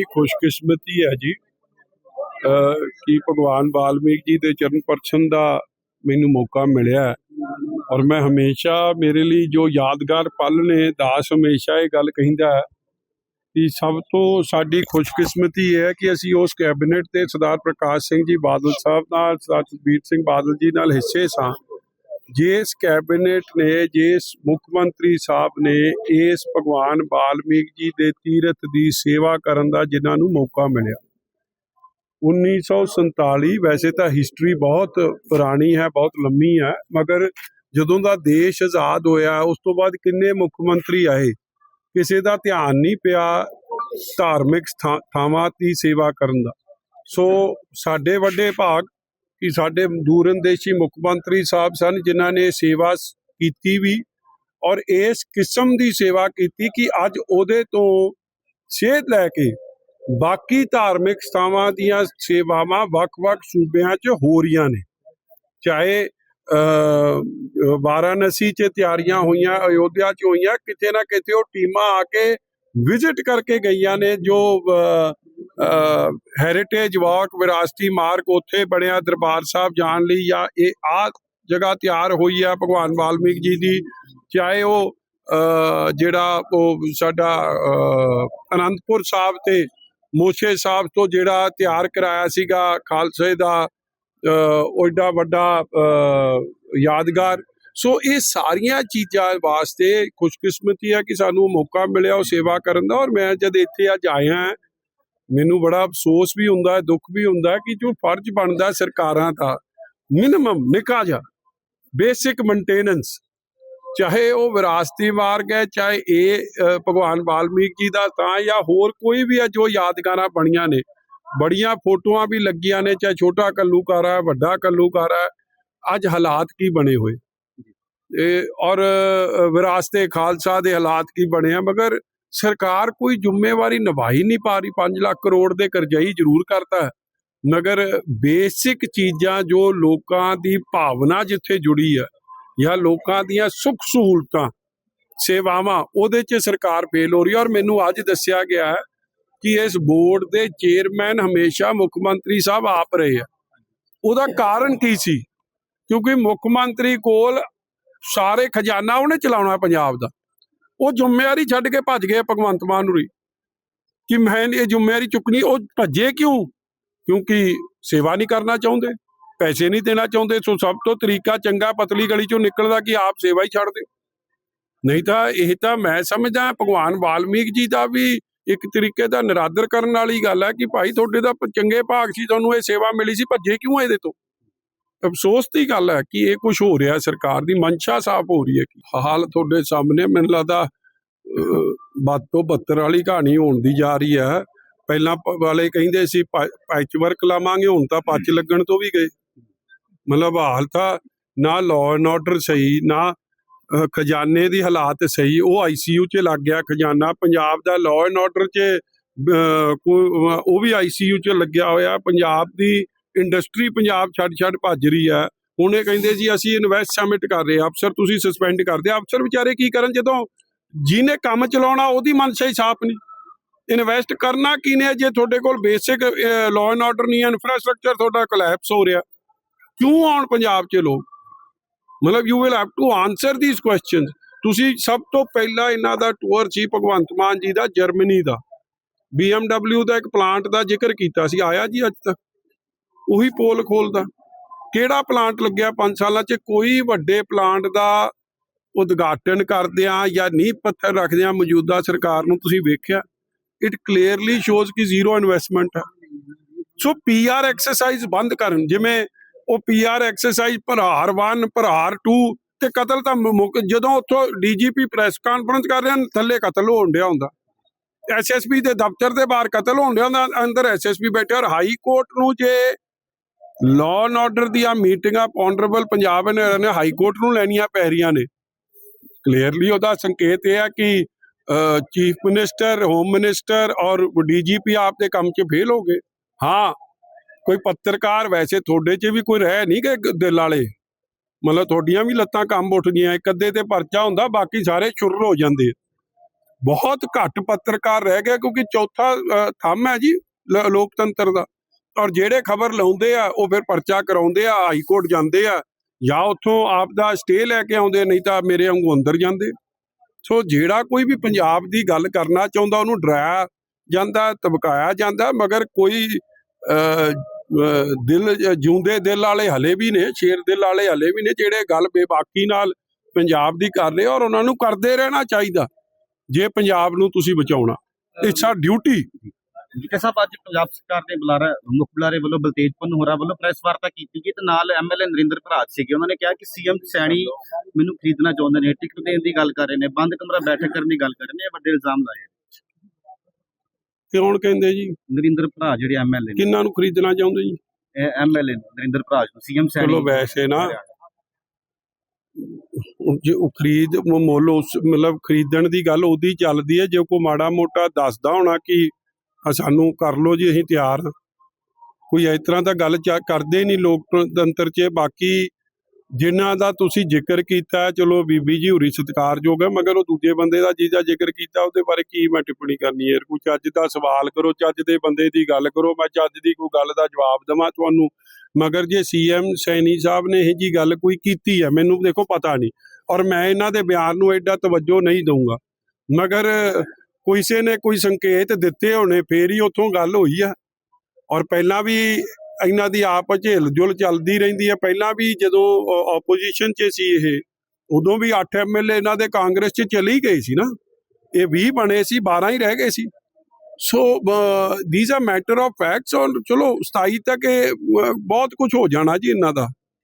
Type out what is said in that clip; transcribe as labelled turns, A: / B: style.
A: ਬੜੀ ਖੁਸ਼ਕਿਸਮਤੀ ਹੈ ਜੀ। ਕਿ ਭਗਵਾਨ ਵਾਲਮੀਕ ਜੀ ਦੇ ਚਰਨ ਪਰਸ਼ਨ ਦਾ ਮੈਨੂੰ ਮੌਕਾ ਮਿਲਿਆ ਔਰ ਮੈਂ ਹਮੇਸ਼ਾ ਮੇਰੇ ਲਈ ਜੋ ਯਾਦਗਾਰ ਪਲ ਨੇ, ਦਾਸ ਹਮੇਸ਼ਾ ਇਹ ਗੱਲ ਕਹਿੰਦਾ ਹੈ ਕਿ ਸਭ ਤੋਂ ਸਾਡੀ ਖੁਸ਼ਕਿਸਮਤੀ ਇਹ ਹੈ ਕਿ ਅਸੀਂ ਉਸ ਕੈਬਨਿਟ ਤੇ ਸਰਦਾਰ ਪ੍ਰਕਾਸ਼ ਸਿੰਘ ਜੀ ਬਾਦਲ ਸਾਹਿਬ ਨਾਲ, ਸਰਦਾਰ ਸੁਖਬੀਰ ਸਿੰਘ ਬਾਦਲ ਜੀ ਨਾਲ ਹਿੱਸੇ ਸਾਂ। ਜਿਸ ਕੈਬਨਿਟ ਨੇ, ਜਿਸ ਮੁੱਖ ਮੰਤਰੀ ਸਾਹਿਬ ਨੇ ਇਸ ਭਗਵਾਨ ਬਾਲਮੀਕ ਜੀ ਦੇ ਤੀਰਥ ਦੀ ਸੇਵਾ ਕਰਨ ਦਾ ਜਿਨ੍ਹਾਂ ਨੂੰ ਮੌਕਾ ਮਿਲਿਆ। 1947 ਵੈਸੇ ਤਾਂ ਹਿਸਟਰੀ ਬਹੁਤ ਪੁਰਾਣੀ ਹੈ, ਬਹੁਤ ਲੰਮੀ ਹੈ, ਮਗਰ ਜਦੋਂ ਦਾ ਦੇਸ਼ ਆਜ਼ਾਦ ਹੋਇਆ, ਉਸ ਤੋਂ ਬਾਅਦ ਕਿੰਨੇ ਮੁੱਖ ਮੰਤਰੀ ਆਏ? ਕਿਸੇ ਦਾ ਧਿਆਨ ਨਹੀਂ ਪਿਆ ਧਾਰਮਿਕ ਥਾਵਾਂ ਦੀ ਸੇਵਾ ਕਰਨ ਦਾ। ਸੋ ਸਾਡੇ ਵੱਡੇ ਭਾਗ ਕਿ ਸਾਡੇ ਦੂਰੰਦੇਸ਼ੀ ਮੁੱਖ ਮੰਤਰੀ ਸਾਹਿਬ ਸਨ, ਜਿਨ੍ਹਾਂ ਨੇ ਸੇਵਾ ਕੀਤੀ ਵੀ ਔਰ ਇਸ ਕਿਸਮ ਦੀ ਸੇਵਾ ਕੀਤੀ ਕਿ ਅੱਜ ਉਹਦੇ ਤੋਂ ਸੇਧ ਲੈ ਕੇ ਬਾਕੀ ਧਾਰਮਿਕ ਸਥਾਵਾਂ ਦੀਆਂ ਸੇਵਾਵਾਂ ਵੱਖ-ਵੱਖ ਸੂਬਿਆਂ 'ਚ ਹੋ ਰਹੀਆਂ ਨੇ। ਚਾਹੇ ਵਾਰਾਣਸੀ 'ਚ ਤਿਆਰੀਆਂ ਹੋਈਆਂ, ਅਯੋਧਿਆ 'ਚ ਹੋਈਆਂ, ਕਿਤੇ ਨਾ ਕਿਤੇ ਉਹ ਟੀਮਾਂ ਆ ਕੇ ਵਿਜ਼ਿਟ ਕਰਕੇ ਗਈਆਂ ਨੇ, ਜੋ ਹੈਰੀਟੇਜ ਵਾਕ ਵਿਰਾਸਤੀ ਮਾਰਗ ਉੱਥੇ ਬਣਿਆ ਦਰਬਾਰ ਸਾਹਿਬ ਜਾਣ ਲਈ ਜਾਂ ਇਹ ਆ ਜਗ੍ਹਾ ਤਿਆਰ ਹੋਈ ਆ ਭਗਵਾਨ ਵਾਲਮੀਕ ਜੀ ਦੀ ਚਾਹੇ ਉਹ ਜਿਹੜਾ ਉਹ ਸਾਡਾ ਅਨੰਦਪੁਰ ਸਾਹਿਬ ਤੇ ਮੋਸ਼ੇ ਸਾਹਿਬ ਤੋਂ ਜਿਹੜਾ ਤਿਆਰ ਕਰਾਇਆ ਸੀਗਾ ਖਾਲਸੇ ਦਾ ਅ, ਉਹ ਏਡਾ ਵੱਡਾ ਯਾਦਗਾਰ। ਸੋ ਇਹ ਸਾਰੀਆਂ ਚੀਜ਼ਾਂ ਵਾਸਤੇ ਖੁਸ਼ਕਿਸਮਤੀ ਹੈ ਕਿ ਸਾਨੂੰ ਮੌਕਾ ਮਿਲਿਆ ਉਹ ਸੇਵਾ ਕਰਨ ਦਾ ਔਰ ਮੈਂ ਜਦ ਇੱਥੇ ਅੱਜ ਆਇਆ ਮੈਨੂੰ ਬੜਾ ਅਫਸੋਸ ਵੀ ਹੁੰਦਾ ਹੈ ਦੁੱਖ ਵੀ ਹੁੰਦਾ ਹੈ ਕਿ ਜੋ ਫਰਜ਼ ਬਣਦਾ ਸਰਕਾਰਾਂ ਦਾ ਮਿਨਿਮਮ ਨਿੱਕਾ ਜਿਹਾ ਬੇਸਿਕ ਮੇਨਟੇਨੈਂਸ ਚਾਹੇ ਉਹ ਵਿਰਾਸਤੀ ਮਾਰਗ ਹੈ ਚਾਹੇ ਇਹ ਭਗਵਾਨ ਵਾਲਮੀਕ ਜੀ ਦਾ ਤਾਂ ਜਾਂ ਹੋਰ ਕੋਈ ਵੀ ਹੈ ਜੋ ਯਾਦਗਾਰਾਂ ਬਣੀਆਂ ਨੇ ਬੜੀਆਂ ਫੋਟੋਆਂ ਵੀ ਲੱਗੀਆਂ ਨੇ ਚਾਹੇ ਛੋਟਾ ਕੱਲੂਕਾਰਾ ਹੈ ਵੱਡਾ ਕੱਲੂਕਾਰਾ ਹੈ ਅੱਜ ਹਾਲਾਤ ਕੀ ਬਣੇ ਹੋਏ? ਇਹ ਔਰ ਅ, ਵਿਰਾਸਤੇ ਖਾਲਸਾ ਦੇ ਹਾਲਾਤ ਕੀ ਬਣੇ ਆ ਮਗਰ ਸਰਕਾਰ ਕੋਈ ਜ਼ਿੰਮੇਵਾਰੀ ਨਿਭਾਈ ਨਹੀਂ ਪਾ ਰਹੀ 5 ਲੱਖ ਕਰੋੜ ਦੇ ਕਰਜਾਈ ਜ਼ਰੂਰ ਕਰਤਾ ਹੈ। ਮਗਰ ਬੇਸਿਕ ਚੀਜ਼ਾਂ ਜੋ ਲੋਕਾਂ ਦੀ ਭਾਵਨਾ ਜਿੱਥੇ ਜੁੜੀ ਹੈ ਜਾਂ ਲੋਕਾਂ ਦੀਆਂ ਸੁੱਖ ਸਹੂਲਤਾਂ, ਸੇਵਾਵਾਂ, ਉਹਦੇ 'ਚ ਸਰਕਾਰ ਫੇਲ ਹੋ ਰਹੀ ਹੈ। ਔਰ ਮੈਨੂੰ ਅੱਜ ਦੱਸਿਆ ਗਿਆ ਹੈ ਕਿ ਇਸ ਬੋਰਡ ਦੇ ਚੇਅਰਮੈਨ ਹਮੇਸ਼ਾ ਮੁੱਖ ਮੰਤਰੀ ਸਾਹਿਬ ਆਪ ਰਹੇ ਆ ਉਹਦਾ ਕਾਰਨ ਕੀ ਸੀ? ਕਿਉਂਕਿ ਮੁੱਖ ਮੰਤਰੀ ਕੋਲ ਸਾਰੇ ਖਜ਼ਾਨਾ ਉਹਨੇ ਚਲਾਉਣਾ ਪੰਜਾਬ ਦਾ। ਉਹ ਜ਼ਿੰਮੇਵਾਰੀ ਛੱਡ ਕੇ ਭੱਜ ਗਏ ਭਗਵੰਤ ਮਾਨ ਹੁਰੀ। ਕਿ ਮੈਂ ਇਹ ਜ਼ਿੰਮੇਵਾਰੀ ਚੁੱਕਣੀ, ਉਹ ਭੱਜੇ ਕਿਉਂ? ਕਿਉਂਕਿ ਸੇਵਾ ਨਹੀਂ ਕਰਨਾ ਚਾਹੁੰਦੇ, ਪੈਸੇ ਨਹੀਂ ਦੇਣਾ ਚਾਹੁੰਦੇ, ਸੋ ਸਭ ਤੋਂ ਤਰੀਕਾ ਚੰਗਾ ਪਤਲੀ ਗਲੀ ਚੋਂ ਨਿਕਲਦਾ ਕਿ ਆਪ ਸੇਵਾ ਹੀ ਛੱਡ ਦਿਓ ਨਹੀਂ ਤਾਂ ਇਹ ਤਾਂ ਮੈਂ ਸਮਝਦਾ, ਭਗਵਾਨ ਵਾਲਮੀਕ ਜੀ ਦਾ ਵੀ ਇੱਕ ਤਰੀਕੇ ਦਾ ਨਿਰਾਦਰ ਕਰਨ ਵਾਲੀ ਗੱਲ ਹੈ ਕਿ ਭਾਈ ਤੁਹਾਡੇ ਦਾ ਚੰਗੇ ਭਾਗ ਸੀ, ਤੁਹਾਨੂੰ ਇਹ ਸੇਵਾ ਮਿਲੀ ਸੀ, ਭੱਜੇ ਕਿਉਂ ਇਹਦੇ ਤੋਂ? ਅਫਸੋਸ ਦੀ ਗੱਲ ਹੈ ਕਿ ਇਹ ਕੁਝ ਹੋ ਰਿਹਾ ਸਰਕਾਰ ਦੀ ਮਨਸ਼ਾ ਸਾਫ਼ ਹੋ ਰਹੀ ਹੈ ਕਿ ਹਾਲ ਤੁਹਾਡੇ ਸਾਹਮਣੇ ਮੈਨੂੰ ਲੱਗਦਾ ਵੱਧ ਤੋਂ ਬੱਤਰ ਵਾਲੀ ਕਹਾਣੀ ਹੋਣ ਦੀ ਜਾ ਰਹੀ ਹੈ। ਪਹਿਲਾਂ ਵਾਲੇ ਕਹਿੰਦੇ ਸੀ ਪੈਚ ਵਰਕ ਲਾਵਾਂਗੇ ਹੁਣ ਤਾਂ ਪੱਚ ਲੱਗਣ ਤੋਂ ਵੀ ਗਏ। ਮਤਲਬ ਹਾਲ ਤਾਂ ਨਾ ਲਾਅ ਐਂਡ ਆਰਡਰ ਸਹੀ ਨਾ ਖਜ਼ਾਨੇ ਦੀ ਹਾਲਾਤ ਸਹੀ ਉਹ ਆਈਸੀਯੂ 'ਚ ਲੱਗ ਗਿਆ ਖਜ਼ਾਨਾ। ਪੰਜਾਬ ਦਾ ਲਾਅ ਐਂਡ ਆਰਡਰ 'ਚ ਉਹ ਵੀ ਆਈਸੀਯੂ 'ਚ ਲੱਗਿਆ ਹੋਇਆ। ਪੰਜਾਬ ਦੀ ਇੰਡਸਟਰੀ ਪੰਜਾਬ ਛੱਡ ਛੱਡ ਭੱਜ ਰਹੀ ਹੈ। ਹੁਣ ਇਹ ਕਹਿੰਦੇ ਜੀ, ਅਸੀਂ ਇਨਵੈਸਟ ਸਮਿਟ ਕਰ ਰਹੇ ਹਾਂ। ਅਫਸਰ ਤੁਸੀਂ ਸਸਪੈਂਡ ਕਰਦੇ ਅਫਸਰ ਵਿਚਾਰੇ ਕੀ ਕਰਨ? ਜਦੋਂ ਜਿਹਨੇ ਕੰਮ ਚਲਾਉਣਾ, ਉਹਦੀ ਮਨਸ਼ਾ ਹੀ ਸਾਫ਼ ਨਹੀਂ। ਇਨਵੈਸਟ ਕਰਨਾ ਕੀ ਨੇ ਜੇ ਤੁਹਾਡੇ ਕੋਲ ਬੇਸਿਕ ਲਾਅ ਐਂਡ ਆਰਡਰ ਨਹੀਂ ਹੈ ਇਨਫਰਾਸਟ੍ਰਕਚਰ ਤੁਹਾਡਾ ਕੋਲੈਪਸ ਹੋ ਰਿਹਾ। ਕਿਉਂ ਆਉਣ ਪੰਜਾਬ 'ਚ ਲੋਕ? ਮਤਲਬ you will have to answer these questions ਤੁਸੀਂ ਸਭ ਤੋਂ ਪਹਿਲਾਂ ਇਹਨਾਂ ਦਾ ਟੂਰ ਸੀ ਭਗਵੰਤ ਮਾਨ ਜੀ ਦਾ, ਜਰਮਨੀ ਦਾ। BMW ਦਾ ਇੱਕ ਪਲਾਂਟ ਦਾ ਜ਼ਿਕਰ ਕੀਤਾ ਸੀ। ਆਇਆ ਜੀ ਅੱਜ ਤੱਕ? ਉਹੀ ਪੋਲ ਖੋਲਦਾ। ਕਿਹੜਾ ਪਲਾਂਟ ਲੱਗਿਆ 5 ਸਾਲਾਂ 'ਚ? ਕੋਈ ਵੱਡੇ ਪਲਾਂਟ ਦਾ ਉਦਘਾਟਨ ਕਰਦਿਆਂ ਜਾਂ ਨੀਂਹ ਪੱਥਰ ਰੱਖਦਿਆਂ ਮੌਜੂਦਾ ਸਰਕਾਰ ਨੂੰ ਤੁਸੀਂ ਵੇਖਿਆ। ਇਟ ਕਲੀਅਰਲੀ ਸ਼ੋਜ਼ ਕਿ ਜ਼ੀਰੋ ਇਨਵੈਸਟਮੈਂਟ ਹੈ ਸੋ ਪੀਆਰ ਐਕਸਰਸਾਈਜ਼ ਬੰਦ ਕਰਨ। ਜਿਵੇਂ ਉਹ ਪੀਆਰ ਐਕਸਰਸਾਈਜ਼ ਪ੍ਰਹਾਰ 1 ਪ੍ਰਹਾਰ 2 ਤੇ ਕਤਲ ਤਾਂ ਮੁ- ਜਦੋਂ ਉੱਥੋਂ ਡੀਜੀਪੀ ਪ੍ਰੈਸ ਕਾਨਫਰੰਸ ਕਰ ਰਿਹਾ ਥੱਲੇ ਕਤਲ ਹੋਣ ਡਿਆ ਹੁੰਦਾ। ਐਸਐਸਪੀ ਦੇ ਦਫ਼ਤਰ ਦੇ ਬਾਹਰ ਕਤਲ ਹੋਣ ਡਿਆ ਹੁੰਦਾ, ਅੰਦਰ ਐਸਐਸਪੀ ਬੈਠੇ ਔਰ ਹਾਈ ਕੋਰਟ ਨੂੰ ਜੇ ਲਾਅ ਐਂਡ ਆਰਡਰ ਦੀਆਂ ਮੀਟਿੰਗਾਂ ਆਨਰੇਬਲ ਪੰਜਾਬ ਨੇ ਨੇ ਹਾਈ ਕੋਰਟ ਨੂੰ ਲੈਣੀਆਂ ਪੈ ਰਹੀਆਂ ਨੇ। ਕਲੀਅਰਲੀ ਉਹਦਾ ਸੰਕੇਤ ਇਹ ਹੈ ਕਿ ਚੀਫ ਮਿਨਿਸਟਰ ਹੋਮ ਮਿਨਿਸਟਰ ਔਰ ਡੀਜੀਪੀ ਆਪ ਦੇ ਕੰਮ 'ਚ ਫੇਲ ਹੋ ਗਏ। ਹਾਂ, ਕੋਈ ਪੱਤਰਕਾਰ ਵੈਸੇ ਤੁਹਾਡੇ 'ਚ ਵੀ ਕੋਈ ਰਹਿ ਨਹੀਂ ਕਿ ਦਿਲ ਵਾਲੇ। ਮਤਲਬ ਤੁਹਾਡੀਆਂ ਵੀ ਲੱਤਾਂ ਕੰਮ ਉੱਠ ਗਈਆਂ, ਇੱਕ ਅੱਧੇ ਤੇ ਪਰਚਾ ਹੁੰਦਾ, ਬਾਕੀ ਸਾਰੇ ਛੁਰ ਹੋ ਜਾਂਦੇ। ਬਹੁਤ ਘੱਟ ਪੱਤਰਕਾਰ ਰਹਿ ਗਏ ਕਿਉਂਕਿ ਚੌਥਾ ਥੰਮ ਹੈ ਜੀ ਲੋਕਤੰਤਰ ਦਾ। ਔਰ ਜਿਹੜੇ ਖਬਰ ਲਾਉਂਦੇ ਆ ਉਹ ਫਿਰ ਪਰਚਾ ਕਰਾਉਂਦੇ ਆ ਹਾਈ ਕੋਰਟ ਜਾਂਦੇ ਆ ਜਾਂ ਉੱਥੋਂ ਆਪ ਦਾ ਸਟੇ ਲੈ ਕੇ ਆਉਂਦੇ ਨਹੀਂ ਤਾਂ ਮੇਰੇ ਵਾਂਗੂ ਅੰਦਰ ਜਾਂਦੇ। ਸੋ ਜਿਹੜਾ ਕੋਈ ਵੀ ਪੰਜਾਬ ਦੀ ਗੱਲ ਕਰਨਾ ਚਾਹੁੰਦਾ ਉਹਨੂੰ ਡਰਾਇਆ ਜਾਂਦਾ ਤਬਕਾਇਆ ਜਾਂਦਾ ਮਗਰ ਕੋਈ ਦਿਲ ਜਿਉਂਦੇ ਦਿਲ ਵਾਲੇ ਹਲੇ ਵੀ ਨੇ ਸ਼ੇਰ ਦਿਲ ਵਾਲੇ ਹਲੇ ਵੀ ਨੇ ਜਿਹੜੇ ਗੱਲ ਬੇਬਾਕੀ ਨਾਲ ਪੰਜਾਬ ਦੀ ਕਰ ਰਹੇ ਔਰ ਉਹਨਾਂ ਨੂੰ ਕਰਦੇ ਰਹਿਣਾ ਚਾਹੀਦਾ ਜੇ ਪੰਜਾਬ ਨੂੰ ਤੁਸੀਂ ਬਚਾਉਣਾ। ਇਟਸ ਆ ਡਿਊਟੀ
B: ਜਿੱਥੇ ਸਾਹਿਬ ਅੱਜ ਪੰਜਾਬ ਸਰਕਾਰ ਦੇ ਬੁਲਾਰਾ ਮੁੱਖ ਬੁਲਾਰੇ ਵੱਲੋਂ ਬਲਤੇਜ ਪੰਨੂ ਹੋਰਾਂ ਵੱਲੋਂ ਪ੍ਰੈਸ ਵਾਰਤਾ ਕੀਤੀ ਗਈ ਤੇ ਨਾਲ ਐਮਐਲਏ ਨਰਿੰਦਰ ਭਰਾਜ ਸੀਗੇ। ਉਹਨਾਂ ਨੇ ਕਿਹਾ ਕਿ ਸੀਐਮ ਸੈਣੀ ਮੈਨੂੰ ਖਰੀਦਣਾ ਚਾਹੁੰਦੇ ਨੇ ਟਿਕਟ ਦੇਣ ਦੀ ਗੱਲ ਕਰ ਰਹੇ ਨੇ ਬੰਦ ਕਮਰਾ ਬੈਠਕ ਕਰਨ ਦੀ ਗੱਲ ਕਰ ਰਹੇ ਨੇ ਇਹ ਵੱਡੇ ਇਲਜ਼ਾਮ ਲਾਏ
A: ਕੌਣ ਕਹਿੰਦੇ ਜੀ
B: ਨਰਿੰਦਰ ਭਰਾ ਜਿਹੜੇ ਐਮਐਲਏ ਨੇ।
A: ਕਿੰਨਾਂ ਨੂੰ ਖਰੀਦਣਾ ਚਾਹੁੰਦੇ ਜੀ?
B: ਐਮਐਲਏ ਨਰਿੰਦਰ ਭਰਾਜ ਨੂੰ ਸੀਐਮ ਸੈਣੀ
A: ਚਲੋ ਵੈਸੇ ਨਾ ਜੇ ਉਹ ਖਰੀਦ ਮੁੱਲ ਉਸ ਮਤਲਬ ਖਰੀਦਣ ਦੀ ਗੱਲ ਉਹਦੀ ਚੱਲਦੀ ਹੈ ਜੇ ਕੋਈ ਮਾੜਾ ਮੋਟਾ ਦੱਸਦਾ ਹੋਣਾ ਕਿ ਆ ਸਾਨੂੰ ਕਰ ਲੋ ਜੀ, ਅਸੀਂ ਤਿਆਰ। ਹਾਂ ਕੋਈ ਇਸ ਤਰ੍ਹਾਂ ਦਾ ਗੱਲ ਕਰਦੇ ਨਹੀਂ ਲੋਕਤੰਤਰ 'ਚ। ਬਾਕੀ ਜਿਨ੍ਹਾਂ ਦਾ ਤੁਸੀਂ ਜ਼ਿਕਰ ਕੀਤਾ, ਚਲੋ ਬੀਬੀ ਜੀ ਹੁਰੀ ਸਤਿਕਾਰਯੋਗ ਹੈ, ਮਗਰ ਉਹ ਦੂਜੇ ਬੰਦੇ ਦਾ ਜਿਹਦਾ ਜ਼ਿਕਰ ਕੀਤਾ, ਉਹਦੇ ਬਾਰੇ ਕੀ ਮੈਂ ਟਿੱਪਣੀ ਕਰਨੀ ਹੈ? ਕੋਈ ਚੱਜ ਦਾ ਸਵਾਲ ਕਰੋ, ਚੱਜ ਦੇ ਬੰਦੇ ਦੀ ਗੱਲ ਕਰੋ, ਮੈਂ ਚੱਜ ਦੀ ਕੋਈ ਗੱਲ ਦਾ ਜਵਾਬ ਦੇਵਾਂ ਤੁਹਾਨੂੰ। ਮਗਰ ਜੇ ਸੀਐਮ ਸੈਣੀ ਸਾਹਿਬ ਨੇ ਇਹ ਜੀ ਗੱਲ ਕੋਈ ਕੀਤੀ ਹੈ, ਮੈਨੂੰ ਦੇਖੋ ਪਤਾ ਨਹੀਂ। ਔਰ ਮੈਂ ਇਹਨਾਂ ਦੇ ਬਿਆਨ ਨੂੰ ਐਡਾ ਤਵੱਜੋ ਨਹੀਂ ਦਊਂਗਾ। ਮਗਰ ਕਿਸੇ ਨੇ ਕੋਈ ਸੰਕੇਤ ਦਿੱਤੇ ਹੋਣੇ, ਫੇਰ ਹੀ ਉੱਥੋਂ ਗੱਲ ਹੋਈ ਆ। ਔਰ ਪਹਿਲਾਂ ਵੀ ਇਹਨਾਂ ਦੀ ਆਪ 'ਚ ਹਿਲਜੁਲ ਚੱਲਦੀ ਰਹਿੰਦੀ ਹੈ ਪਹਿਲਾਂ ਵੀ ਜਦੋਂ ਆਪੋਜੀਸ਼ਨ 'ਚ ਸੀ ਇਹ, ਉਦੋਂ ਵੀ 8 ਐਮਐਲਏ ਇਹਨਾਂ ਦੇ ਕਾਂਗਰਸ 'ਚ ਚਲੇ ਹੀ ਗਏ ਸੀ ਨਾ। ਇਹ 20 ਬਣੇ ਸੀ 12 ਹੀ ਰਹਿ ਗਏ ਸੀ। So these are matter of facts ਔਰ ਚਲੋ 27 ਤੱਕ ਇਹ ਬਹੁਤ ਕੁਝ ਹੋ ਜਾਣਾ ਜੀ ਇਹਨਾਂ ਦਾ।